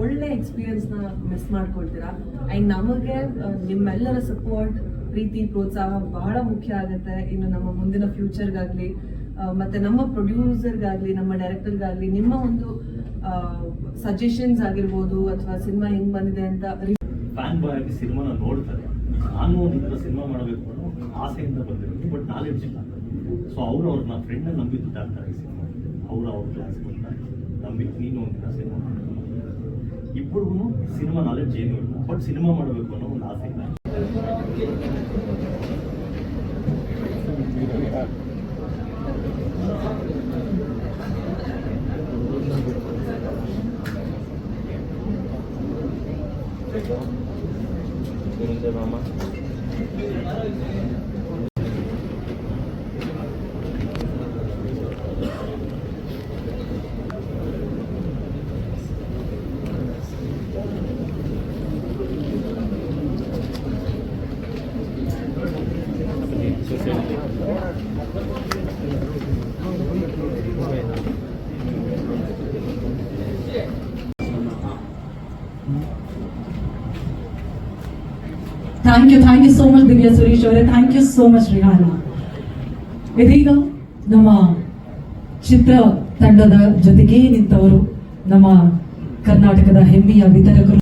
ಒಳ್ಳೆ ಎಕ್ಸ್ಪೀರಿಯನ್ಸ್ನ miss ಮಾಡ್ಕೊಳ್ತೀರಾ? And ನಮಗೆ ನಿಮ್ಮೆಲ್ಲರ ಸಪೋರ್ಟ್ ಪ್ರೀತಿ, ಪ್ರೋತ್ಸಾಹ ಬಹಳ ಮುಖ್ಯ ಆಗುತ್ತೆ ಇನ್ನು ನಮ್ಮ ಮುಂದಿನ ಫ್ಯೂಚರ್ಗಾಗ್ಲಿ ಮತ್ತೆ ನಮ್ಮ ಪ್ರೊಡ್ಯೂಸರ್ಗಾಗ್ಲಿ, ನಮ್ಮ ಡೈರೆಕ್ಟರ್ಗಾಗ್ಲಿ, ನಿಮ್ಮ ಒಂದು ಸಜೆಷನ್ಸ್ ಆಗಿರ್ಬೋದು ಅಥವಾ ಸಿನಿಮಾ ಹೆಂಗ್ ಬಂದಿದೆ ಅಂತ ಫ್ಯಾನ್ ಬಾಯ್ ಆಗಿ ಸಿನಿಮಾನ ನೋಡ್ತಾರೆ. ನಾನು ಒಂದು ಸಿನಿಮಾ ಮಾಡಬೇಕು ಅನ್ನೋ ಆಸೆಯಿಂದ ಬಂದಿರೋದು ಬಟ್ ನಾಲೆಡ್ಜ್ ಇಲ್ಲ. ಸೊ ಅವರು ಅವ್ರನ್ನ ಫ್ರೆಂಡ್ ನಂಬಿ ದುಡ್ಡಾಗ್ತಾರೆ ಈ ಸಿನಿಮಾ. ಅವ್ರು ಅವ್ರ ಕ್ಲಾಸ್ ಬಂದ ನಂಬಿ ನೀನು ಒಂದಿನ ಸಿನಿಮಾ ಇಬ್ಬರಿಗೂ ಸಿನಿಮಾ ನಾಲೆಡ್ಜ್ ಏನು ಇಲ್ಲ ಬಟ್ ಸಿನಿಮಾ ಮಾಡಬೇಕು ಅನ್ನೋ ಒಂದು ಆಸೆ ಇಲ್ಲ. 그런데 마마 Thank you. Thank you thank you so much Divya Suresh ಅವರೇ thank you so much Rihana ಇದೀಗ ನಮ್ಮ ಚಿತ್ರ ತಂಡದ ಜೊತೆಗೇ ನಿಂತವರು ನಮ್ಮ ಕರ್ನಾಟಕದ ಹೆಮ್ಮೆಯ ವಿತರಕರು.